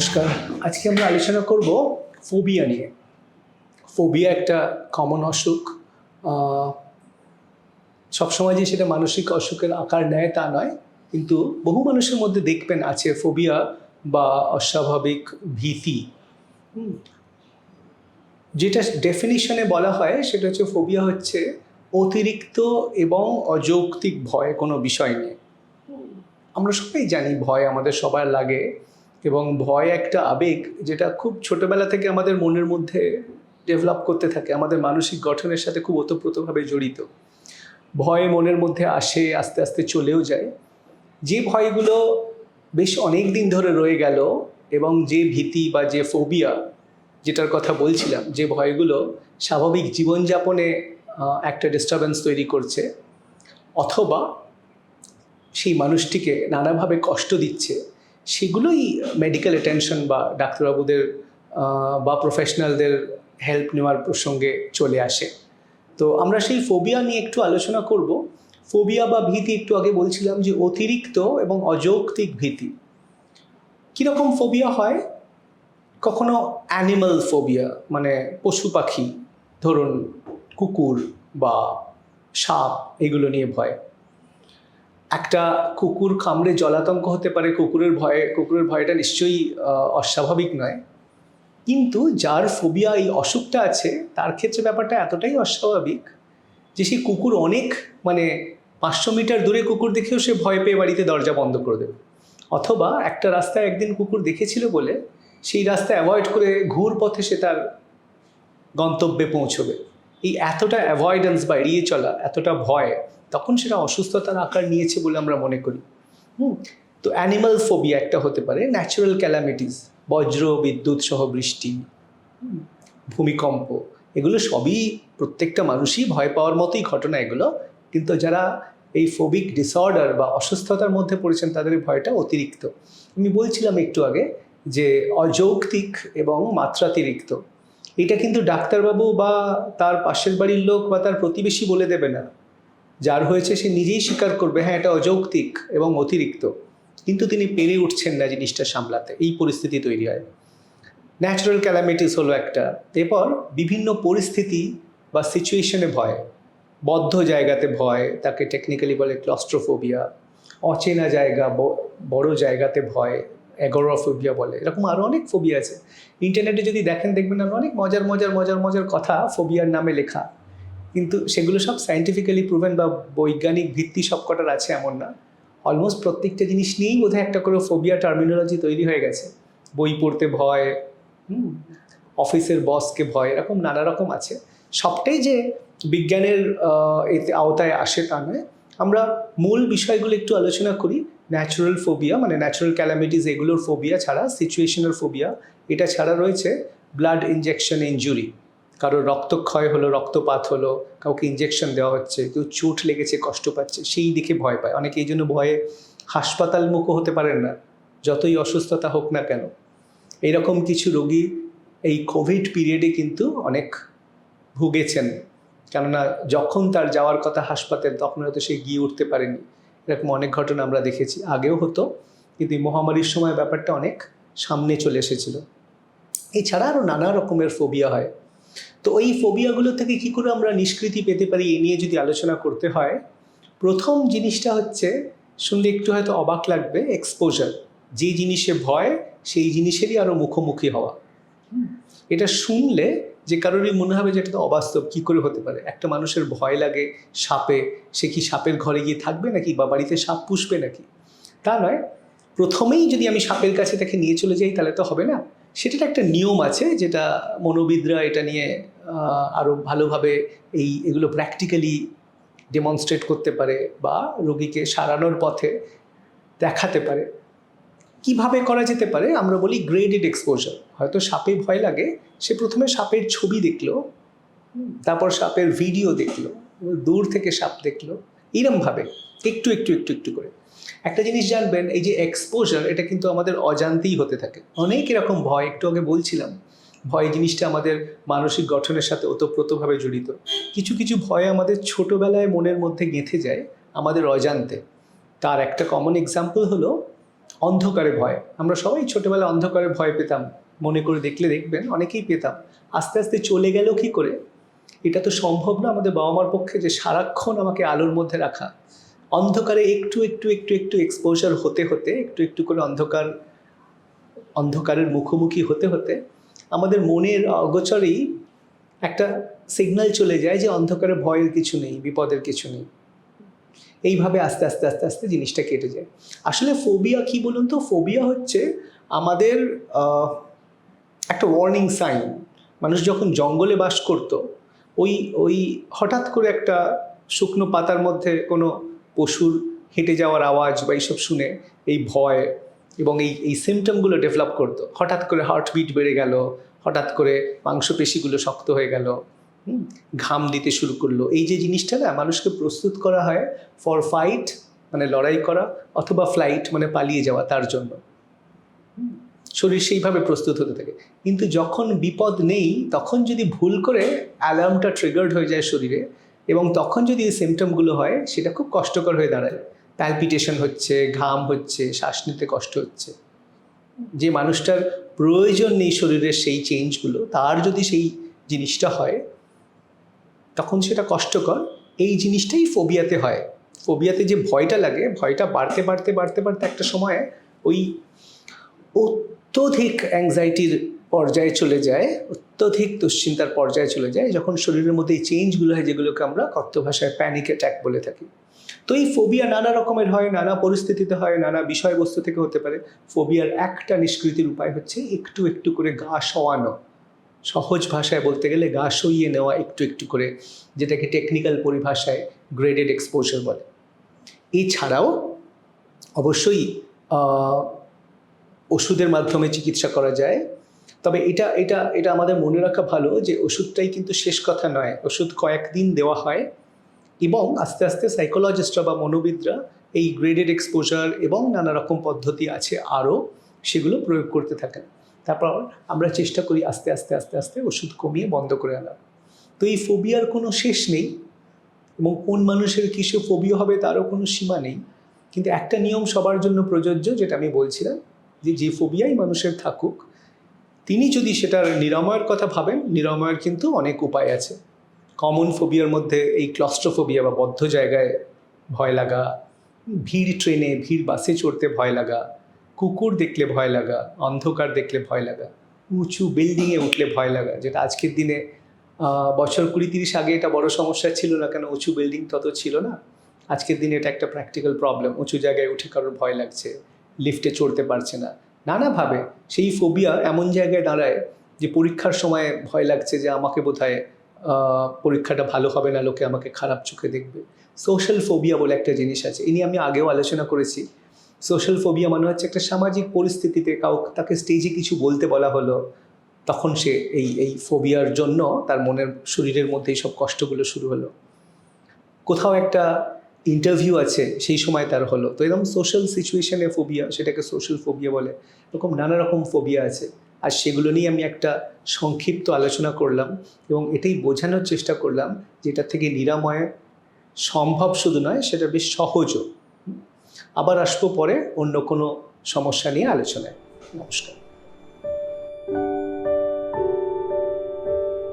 নমস্কার। আজকে আমরা আলোচনা করব ফোবিয়া নিয়ে। ফোবিয়া একটা কমন অসুখ। সবসময় যে সেটা মানসিক অসুখের আকার নেয় তা নয় কিন্তু বহু মানুষের মধ্যে দেখবেন আছে ফোবিয়া বা অস্বাভাবিক ভীতি। যেটা ডেফিনিশনে বলা হয় সেটা হচ্ছে ফোবিয়া হচ্ছে অতিরিক্ত এবং অযৌক্তিক ভয় কোনো বিষয় নিয়ে। আমরা সবাই জানি ভয় আমাদের সবার লাগে। এবং ভয় একটা আবেগ যেটা খুব ছোটবেলা থেকে আমাদের মনের মধ্যে ডেভেলপ করতে থাকে, আমাদের মানসিক গঠনের সাথে খুব ওতপ্রোতভাবে জড়িত। ভয় মনের মধ্যে আসে, আস্তে আস্তে চলেও যায়। যে ভয়গুলো বেশ অনেক দিন ধরে রয়ে গেল এবং যে ভীতি বা যে ফোবিয়া যেটার কথা বলছিলাম, যে ভয়গুলো স্বাভাবিক জীবনযাপনে একটা ডিস্টারবেন্স তৈরি করছে, অথবা সেই মানুষটিকে নানাভাবে কষ্ট দিচ্ছে। সেগুলোই মেডিকেল অ্যাটেনশন বা ডাক্তারবাবুদের বা প্রফেশনালদের হেল্প নেওয়ার প্রসঙ্গে চলে আসে। তো আমরা সেই ফোবিয়া নিয়ে একটু আলোচনা করব। ফোবিয়া বা ভীতি একটু আগে বলছিলাম যে অতিরিক্ত এবং অযৌক্তিক ভীতি। কীরকম ফোবিয়া হয়? কখনো অ্যানিমাল ফোবিয়া মানে পশু পাখি, ধরুন কুকুর বা সাপ, এগুলো নিয়ে ভয়। একটা কুকুর কামড়ে জলাতঙ্ক হতে পারে, কুকুরের ভয়ে, কুকুরের ভয়টা নিশ্চয়ই অস্বাভাবিক নয়। কিন্তু যার ফোবিয়া এই অসুখটা আছে, তার ক্ষেত্রে ব্যাপারটা এতটাই অস্বাভাবিক যে সেই কুকুর অনেক মানে পাঁচশো মিটার দূরে কুকুর দেখেও সে ভয় পেয়ে বাড়িতে দরজা বন্ধ করে দেবে। অথবা একটা রাস্তায় একদিন কুকুর দেখেছিল বলে, সেই রাস্তা অ্যাভয়েড করে ঘুর পথে সে তার গন্তব্যে পৌঁছবে। এই এতটা অ্যাভয়েডেন্স বা এড়িয়ে চলা, এতটা ভয়, তখন সেটা অসুস্থতার আকার নিয়েছে বলে আমরা মনে করি। হুম? তো অ্যানিমাল ফোবিয়া একটা হতে পারে ন্যাচারাল ক্যালামিটিস বজ্র, বিদ্যুৎ সহ বৃষ্টি ভূমিকম্প, এগুলো সবই প্রত্যেকটা মানুষই ভয় পাওয়ার মতোই ঘটনা এগুলো, কিন্তু যারা এই ফোবিক ডিসঅর্ডার বা অসুস্থতার মধ্যে পড়েছেন তাদের ভয়টা অতিরিক্ত। আমি বলছিলাম একটু আগে যে অযৌক্তিক এবং মাত্রাতিরিক্ত। এটা কিন্তু ডাক্তারবাবু বা তার পাশের বাড়ির লোক বা তার প্রতিবেশী বলে দেবে না। যার হয়েছে সে নিজেই স্বীকার করবে হ্যাঁ এটা অযৌক্তিক এবং অতিরিক্ত। কিন্তু তিনি পেরে উঠছেন না জিনিসটা সামলাতে, এই পরিস্থিতি তৈরি হয়। ন্যাচারাল ক্যালামিটিস হলো একটা। এরপর বিভিন্ন পরিস্থিতি বা সিচুয়েশনে ভয়। বদ্ধ জায়গাতে ভয়, তাকে টেকনিক্যালি বলে ক্লস্ট্রোফোবিয়া অচেনা জায়গা বড় জায়গাতে ভয়। অ্যাগোরোফোবিয়া বলে। এরকম আরও অনেক ফোবিয়া আছে। ইন্টারনেটে যদি দেখেন, দেখবেন আর অনেক মজার মজার মজার মজার কথা ফোবিয়ার নামে লেখা। কিন্তু সেগুলো সব সায়েন্টিফিক্যালি প্রুভেন বা বৈজ্ঞানিক ভিত্তি সব কটার আছে, এমন না। অলমোস্ট প্রত্যেকটা জিনিস নিয়েই বোধহয় একটা করে ফোবিয়া টার্মিনোলজি তৈরি হয়ে গেছে। বই পড়তে ভয় অফিসের বসকে ভয়, এরকম নানা রকম আছে। সবটাই যে বিজ্ঞানের আওতায় আসে তা নয়। আমরা মূল বিষয়গুলো একটু আলোচনা করি। ন্যাচারাল ফোবিয়া মানে ন্যাচারাল ক্যালামিটিস এগুলোর ফোবিয়া ছাড়া সিচুয়েশনাল ফোবিয়া এটা ছাড়া রয়েছে ব্লাড ইনজেকশন ইনজুরি কারোর রক্তক্ষয় হলো, রক্তপাত হলো, কাউকে ইঞ্জেকশন দেওয়া হচ্ছে, কেউ চোট লেগেছে, কষ্ট পাচ্ছে, সেই দিকে ভয় পায়। অনেকে এই জন্য ভয়ে হাসপাতাল মুখো হতে পারেন না, যতই অসুস্থতা হোক না কেন। এইরকম কিছু রোগী এই কোভিড পিরিয়ডে কিন্তু অনেক ভুগেছেন। কেননা যখন তার যাওয়ার কথা হাসপাতাল, তখন হয়তো সে গিয়ে উঠতে পারেনি। এরকম অনেক ঘটনা আমরা দেখেছি। আগেও হতো, কিন্তু এই মহামারীর সময় ব্যাপারটা অনেক সামনে চলে এসেছিল। এছাড়া আরও নানা রকমের ফোবিয়া হয়। তো ওই ফোবিয়াগুলো থেকে কী করে আমরা নিষ্কৃতি পেতে পারি, এ নিয়ে যদি আলোচনা করতে হয়, প্রথম জিনিসটা হচ্ছে, শুনলে একটু হয়তো অবাক লাগবে এক্সপোজার যে জিনিসে ভয়, সেই জিনিসেরই আরও মুখোমুখি হওয়া। এটা শুনলে যে কারোরই মনে হবে যে এটা তো অবাস্তব কী করে হতে পারে? একটা মানুষের ভয় লাগে সাপে সে কি সাপের ঘরে গিয়ে থাকবে নাকি বা বাড়িতে সাপ পুষবে নাকি? তা নয় প্রথমেই যদি আমি সাপের কাছে তাকে নিয়ে চলে যাই তাহলে তো হবে না। সেটার একটা নিয়ম আছে যেটা মনোবিদরা এটা নিয়ে আহ, আরও ভালোভাবে এই এগুলো প্র্যাকটিক্যালি ডেমনস্ট্রেট করতে পারে বা রোগীকে সারানোর পথে দেখাতে পারে। কীভাবে করা যেতে পারে, আমরা বলি গ্রেডেড এক্সপোজার হয়তো সাপে ভয় লাগে, সে প্রথমে সাপের ছবি দেখল, তারপর সাপের ভিডিও দেখল, দূর থেকে সাপ দেখল, এরমভাবে, একটু একটু একটু একটু করে। একটা জিনিস জানবেন, এই যে এক্সপোজার এটা কিন্তু আমাদের অজান্তেই হতে থাকে। অনেক এরকম ভয়, একটু আগে বলছিলাম, ভয় জিনিসটা আমাদের মানসিক গঠনের সাথে ওতপ্রোতভাবে জড়িত। কিছু কিছু ভয় আমাদের ছোটবেলায় মনের মধ্যে গেঁথে যায়, আমাদের অজান্তে। তার একটা কমন এক্সাম্পল হলো অন্ধকারে ভয়। আমরা সবাই ছোটবেলায় অন্ধকারে ভয় পেতাম। মনে করে দেখলে দেখবেন, অনেকেই পেতাম। আস্তে আস্তে চলে গেল কি করে? এটা তো সম্ভব না আমাদের বাবা মার পক্ষে যে সারাক্ষণ আমাকে আলোর মধ্যে রাখা। অন্ধকারে একটু একটু একটু একটু এক্সপোজার হতে হতে, একটু একটু করে অন্ধকার, অন্ধকারের মুখোমুখি হতে হতে আমাদের মনের অগোচরেই একটা সিগন্যাল চলে যায় যে অন্ধকারে ভয়ের কিছু নেই, বিপদের কিছু নেই। এইভাবে আস্তে আস্তে আস্তে আস্তে জিনিসটা কেটে যায়। আসলে ফোবিয়া কি বলুন তো? ফোবিয়া হচ্ছে আমাদের একটা ওয়ার্নিং সাইন মানুষ যখন জঙ্গলে বাস করতো, ওই ওই হঠাৎ করে একটা শুকনো পাতার মধ্যে কোনো পশুর হেঁটে যাওয়ার আওয়াজ বা এইসব শুনে এই ভয় এবং এই এই সিমটমগুলো ডেভেলপ করতো। হঠাৎ করে হার্টবিট বেড়ে গেল, হঠাৎ করে মাংসপেশিগুলো শক্ত হয়ে গেল। ঘাম দিতে শুরু করল। এই যে জিনিসটা না, মানুষকে প্রস্তুত করা হয় ফর ফাইট মানে লড়াই করা অথবা ফ্লাইট মানে পালিয়ে যাওয়া তার জন্য। শরীর সেইভাবে প্রস্তুত হতে থাকে। কিন্তু যখন বিপদ নেই, তখন যদি ভুল করে অ্যালার্মটা ট্রিগার্ড হয়ে যায় শরীরে এবং তখন যদি এই সিমটমগুলো হয়, সেটা খুব কষ্টকর হয়ে দাঁড়ায়। প্যালপিটেশন হচ্ছে, ঘাম হচ্ছে, শ্বাস নিতে কষ্ট হচ্ছে। যে মানুষটার প্রয়োজন নেই শরীরের সেই চেঞ্জগুলো তার যদি সেই জিনিসটা হয় তখন সেটা কষ্টকর। এই জিনিসটাই ফোবিয়াতে হয়। ফোবিয়াতে যে ভয়টা লাগে, ভয়টা বাড়তে বাড়তে বাড়তে বাড়তে একটা সময় ওই অত্যধিক অ্যাংজাইটির পর্যায়ে চলে যায়, অত্যধিক দুশ্চিন্তার পর্যায়ে চলে যায়, যখন শরীরের মধ্যে এই চেঞ্জগুলো হয়, যেগুলোকে আমরা কথ্য ভাষায় প্যানিক অ্যাট্যাক বলে থাকি। তো এই ফোবিয়া নানা রকমের হয়, নানা পরিস্থিতিতে হয়, নানা বিষয়বস্তু থেকে হতে পারে। ফোবিয়ার একটা নিষ্কৃতির উপায় হচ্ছে একটু একটু করে গা সওয়ানো সহজ ভাষায় বলতে গেলে গা সইয়ে নেওয়া একটু একটু করে, যেটাকে টেকনিক্যাল পরিভাষায় গ্রেডেড এক্সপোজার বলে। এছাড়াও অবশ্যই ওষুধের মাধ্যমে চিকিৎসা করা যায়। তবে এটা এটা এটা আমাদের মনে রাখা ভালো যে ওষুধটাই কিন্তু শেষ কথা নয়। ওষুধ কয়েকদিন দেওয়া হয় এবং আস্তে আস্তে সাইকোলজিস্টরা বা মনোবিদরা এই গ্রেডেড এক্সপোজার এবং নানা রকম পদ্ধতি আছে আরও সেগুলো প্রয়োগ করতে থাকেন। তারপর আমরা চেষ্টা করি আস্তে আস্তে আস্তে আস্তে ওষুধ কমিয়ে বন্ধ করে আনা। তো এই ফোবিয়ার কোনো শেষ নেই এবং কোন মানুষের কিসে ফোবিয়া হবে তারও কোনো সীমা নেই। কিন্তু একটা নিয়ম সবার জন্য প্রযোজ্য যেটা আমি বলছিলাম যে যে ফোবিয়াই মানুষের থাকুক, তিনি যদি সেটার নিরাময়ের কথা ভাবেন, নিরাময়ের কিন্তু অনেক উপায় আছে। কমন ফোবিয়ার মধ্যে এই ক্লস্ট্রোফোবিয়া বা বদ্ধ জায়গায় ভয় লাগা, ভিড় ট্রেনে, ভিড় বাসে চড়তে ভয় লাগা কুকুর দেখলে ভয় লাগা, অন্ধকার দেখলে ভয় লাগা, উঁচু বিল্ডিংয়ে উঠলে ভয় লাগা, যেটা আজকের দিনে বছর কুড়ি তিরিশ আগে এটা বড় সমস্যা ছিল না কেন? উঁচু বিল্ডিং তত ছিল না। আজকের দিনে এটা একটা প্র্যাকটিক্যাল প্রবলেম উঁচু জায়গায় উঠে কারোর ভয় লাগছে লিফটে চড়তে পারছে না। নানাভাবে সেই ফোবিয়া এমন জায়গায় দাঁড়ায় যে পরীক্ষার সময় ভয় লাগছে যে আমাকে বোধহয় পরীক্ষাটা ভালো হবে না, লোকে আমাকে খারাপ চোখে দেখবে। সোশ্যাল ফোবিয়া বলে একটা জিনিস আছে। ইনি আমি আগেও আলোচনা করেছি। সোশ্যাল ফোবিয়া মানে হচ্ছে একটা সামাজিক পরিস্থিতিতে কাউ তাকে স্টেজে কিছু বলতে বলা হলো, তখন সে এই এই ফোবিয়ার জন্য তার মনের, শরীরের মধ্যে সব কষ্টগুলো শুরু হলো। কোথাও একটা ইন্টারভিউ আছে, সেই সময় তার হলো। তো এরকম সোশ্যাল সিচুয়েশনে ফোবিয়া সেটাকে সোশ্যাল ফোবিয়া বলে। এরকম নানা রকম ফোবিয়া আছে। আর সেগুলো নিয়ে আমি একটা সংক্ষিপ্ত আলোচনা করলাম এবং এটাই বোঝানোর চেষ্টা করলাম যেটা থেকে নিরাময় সম্ভব শুধু নয়, সেটা বেশ সহজও। আবার আসব পরে অন্য কোনো সমস্যা নিয়ে আলোচনায়। নমস্কার।